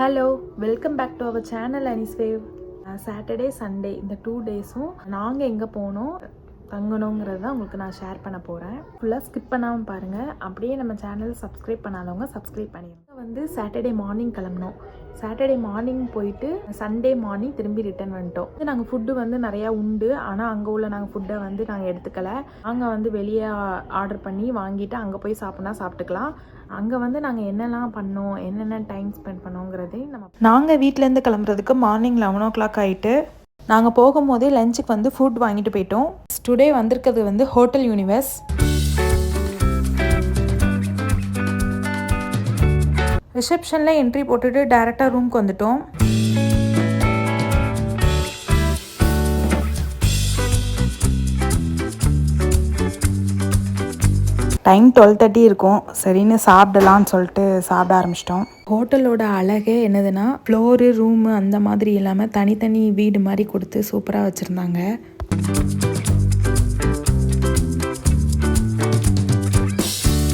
Hello welcome back to our channel அனிஸ்வேவ் Saturday Sunday இந்த two டேஸும் நாங்கள் எங்கே போனோம்? தங்கணுங்கிறது தான் உங்களுக்கு நான் ஷேர் பண்ண போகிறேன் ஃபுல்லாக ஸ்கிப் பண்ணாமல் பாருங்கள் அப்படியே நம்ம சேனல் சப்ஸ்கிரைப் பண்ணாதவங்க சப்ஸ்கிரைப் பண்ணிடுங்க வந்து சாட்டர்டே மார்னிங் கிளம்பினோம். சாட்டர்டே மார்னிங் போயிட்டு சண்டே மார்னிங் திரும்பி ரிட்டர்ன் வந்துட்டோம். வந்து நாங்கள் ஃபுட்டு வந்து நிறையா உண்டு. ஆனால் அங்கே உள்ள நாங்கள் ஃபுட்டை வந்து நாங்கள் எடுத்துக்கல. நாங்கள் வந்து வெளியே ஆர்டர் பண்ணி வாங்கிட்டு அங்கே போய் சாப்பிட்னா சாப்பிட்டுக்கலாம். அங்கே வந்து நாங்கள் என்னெல்லாம் பண்ணோம் என்னென்ன டைம் ஸ்பெண்ட் பண்ணோங்கிறதே நம்ம நாங்கள் வீட்டிலேருந்து கிளம்புறதுக்கு மார்னிங் லெவன் ஓ கிளாக் ஆகிட்டு நாங்கள் போகும்போதே லஞ்சுக்கு வந்து ஃபுட் வாங்கிட்டு போயிட்டோம். டுடே வந்திருக்கிறது வந்து ஹோட்டல் யூனிவர்ஸ் ரிசப்ஷனில் என்ட்ரி போட்டுட்டு டேரெக்டாக ரூம்க்கு வந்துட்டோம். டைம் டுவெல் தேர்ட்டி இருக்கும். சரின்னு சாப்பிடலான்னு சொல்லிட்டு சாப்பிட ஆரம்பிச்சிட்டோம். ஹோட்டலோட அழகே என்னதுன்னா ஃப்ளோரு ரூமு அந்த மாதிரி இல்லாமல் தனித்தனி வீடு மாதிரி கொடுத்து சூப்பராக வச்சுருந்தாங்க.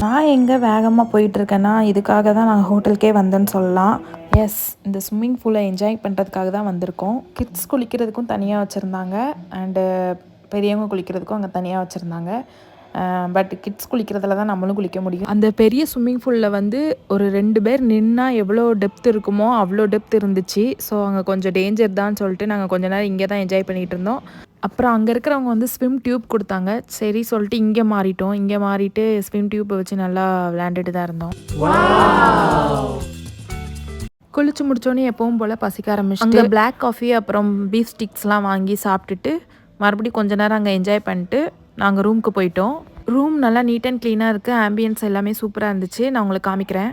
நான் எங்கே வேகமாக போயிட்டுருக்கேன்னா இதுக்காக தான் நாங்கள் ஹோட்டலுக்கே வந்தேன்னு சொல்லலாம். எஸ் இந்த ஸ்விம்மிங் பூலை என்ஜாய் பண்ணுறதுக்காக தான் வந்திருக்கோம். கிட்ஸ் குளிக்கிறதுக்கும் தனியாக வச்சுருந்தாங்க. அண்டு பெரியவங்க குளிக்கிறதுக்கும் அங்கே தனியாக வச்சுருந்தாங்க. பட் கிட்ஸ் குளிக்கிறதுல தான் நம்மளும் குளிக்க முடியும். அந்த பெரிய ஸ்விம்மிங் பூலில் வந்து ஒரு ரெண்டு பேர் நின்னா எவ்வளோ டெப்த் இருக்குமோ அவ்வளோ டெப்த் இருந்துச்சு. ஸோ அங்கே கொஞ்சம் டேஞ்சர் தான் சொல்லிட்டு நாங்கள் கொஞ்ச நேரம் இங்கே தான் என்ஜாய் பண்ணிகிட்டு இருந்தோம். அப்புறம் அங்கே இருக்கிறவங்க வந்து ஸ்விம் டியூப் கொடுத்தாங்க. சரி சொல்லிட்டு இங்கே மாறிட்டோம். இங்கே மாறிட்டு ஸ்விம் டியூப்பை வச்சு நல்லா விளையாண்டுட்டு தான் இருந்தோம். குளிச்சு முடிச்சோடனே எப்பவும் போல் பசிக்க ஆரம்பிச்சு அங்கே பிளாக் காஃபி அப்புறம் பீஃப் ஸ்டிக்ஸ்லாம் வாங்கி சாப்பிட்டுட்டு மறுபடியும் கொஞ்ச நேரம் அங்கே என்ஜாய் பண்ணிட்டு நாங்கள் ரூமுக்கு போயிட்டோம். ரூம் நல்லா நீட் அண்ட் க்ளீனாக இருக்குது ஆம்பியன்ஸ் எல்லாமே சூப்பராக இருந்துச்சு. நான் உங்களுக்கு காமிக்கிறேன்.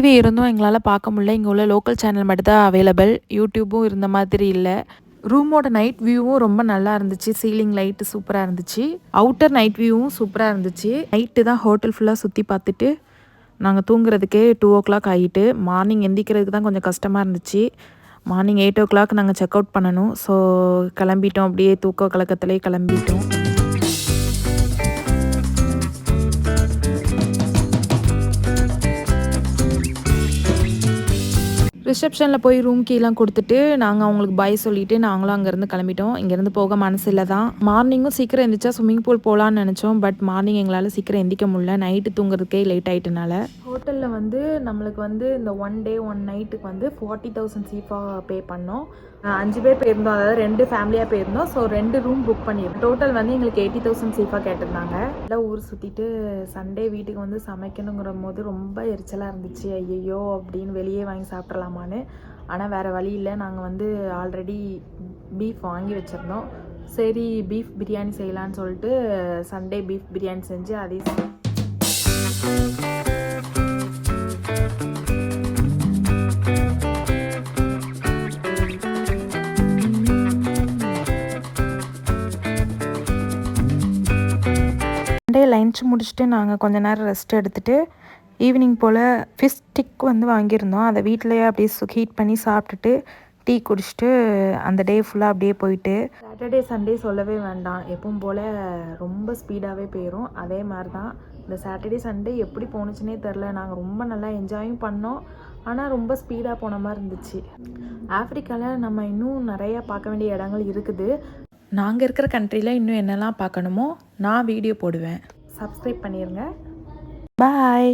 டிவி இருந்தும் எங்களால் பார்க்க முடியல. இங்கே உள்ள லோக்கல் சேனல் மட்டும் தான் அவைலபிள் யூடியூப்பும் இருந்த மாதிரி இல்லை. ரூமோட நைட் வியூவும் ரொம்ப நல்லா இருந்துச்சு. சீலிங் லைட்டு சூப்பராக இருந்துச்சு. அவுட்டர் நைட் வியூவும் சூப்பராக இருந்துச்சு. நைட்டு தான் ஹோட்டல் ஃபுல்லாக சுற்றி பார்த்துட்டு நாங்கள் தூங்குறதுக்கே டூ ஓ கிளாக் ஆகிட்டு மார்னிங் எந்திக்கிறதுக்கு தான் கொஞ்சம் கஷ்டமாக இருந்துச்சு. மார்னிங் எயிட் ஓ கிளாக் நாங்கள் செக் அவுட் பண்ணணும். ஸோ கிளம்பிட்டோம். அப்படியே தூக்க கலக்கத்துலேயே கிளம்பிட்டோம். ரிசப்ஷனில் போய் ரூம் கீலாம் கொடுத்துட்டு நாங்கள் அவங்களுக்கு பாய் சொல்லிட்டு நாங்களும் அங்கேருந்து கிளம்பிட்டோம். இங்கேருந்து போக மனசு இல்லை தான் மார்னிங்கும் சீக்கிரம் எந்திரிச்சா ஸ்விம்மிங் பூல் போகலான்னு நினச்சோம். பட் மார்னிங் எங்களால் சீக்கிரம் எந்திக்க முடியல. நைட்டு தூங்குறதுக்கே லேட் ஆகிட்டனால ஹோட்டலில் வந்து நம்மளுக்கு வந்து இந்த ஒன் டே ஒன் நைட்டுக்கு வந்து ஃபார்ட்டி தௌசண்ட் சீஃபாக பே பண்ணோம். அஞ்சு பேர் போயிருந்தோம். அதாவது ரெண்டு ஃபேமிலியாக போயிருந்தோம். ஸோ ரெண்டு ரூம் புக் பண்ணியிருந்தோம். டோட்டல் வந்து எங்களுக்கு எயிட்டி தௌசண்ட் சீஃபாக கேட்டிருந்தாங்க. எல்லாம் ஊர் சுற்றிட்டு சண்டே வீட்டுக்கு வந்து சமைக்கணுங்கிற போது ரொம்ப எரிச்சலாக இருந்துச்சு. ஐயையோ அப்படின்னு வெளியே வாங்கி சாப்பிட்றலாமான்னு ஆனால் வேறு வழி இல்லை. நாங்கள் வந்து ஆல்ரெடி பீஃப் வாங்கி வச்சுருந்தோம். சரி பீஃப் பிரியாணி செய்யலான்னு சொல்லிட்டு சண்டே பீஃப் பிரியாணி செஞ்சு அதே லஞ்ச் முடிச்சுட்டு நாங்கள் கொஞ்ச நேரம் ரெஸ்ட் எடுத்துகிட்டு ஈவினிங் போல் ஃபிஷ் ஸ்டிக் வந்து வாங்கியிருந்தோம். அதை வீட்டிலேயே அப்படியே ஹீட் பண்ணி சாப்பிட்டுட்டு டீ குடிச்சிட்டு அந்த டே ஃபுல்லாக அப்படியே போயிட்டு. சாட்டர்டே சண்டே சொல்லவே வேண்டாம். எப்பவும் போல் ரொம்ப ஸ்பீடாகவே போயிடும் அதே மாதிரி தான் இந்த சாட்டர்டே சண்டே எப்படி போணுச்சுனே தெரில நாங்கள் ரொம்ப நல்லா என்ஜாயும் பண்ணோம். ஆனால் ரொம்ப ஸ்பீடாக போன மாதிரி இருந்துச்சு. ஆஃப்ரிக்காவில் நம்ம இன்னும் நிறையா பார்க்க வேண்டிய இடங்கள் இருக்குது. நாங்கள் இருக்கிற கண்ட்ரியில் இன்னும் என்னெல்லாம் பார்க்கணுமோ நான் வீடியோ போடுவேன். சப்ஸ்கிரைப் பண்ணிடுங்க பாய்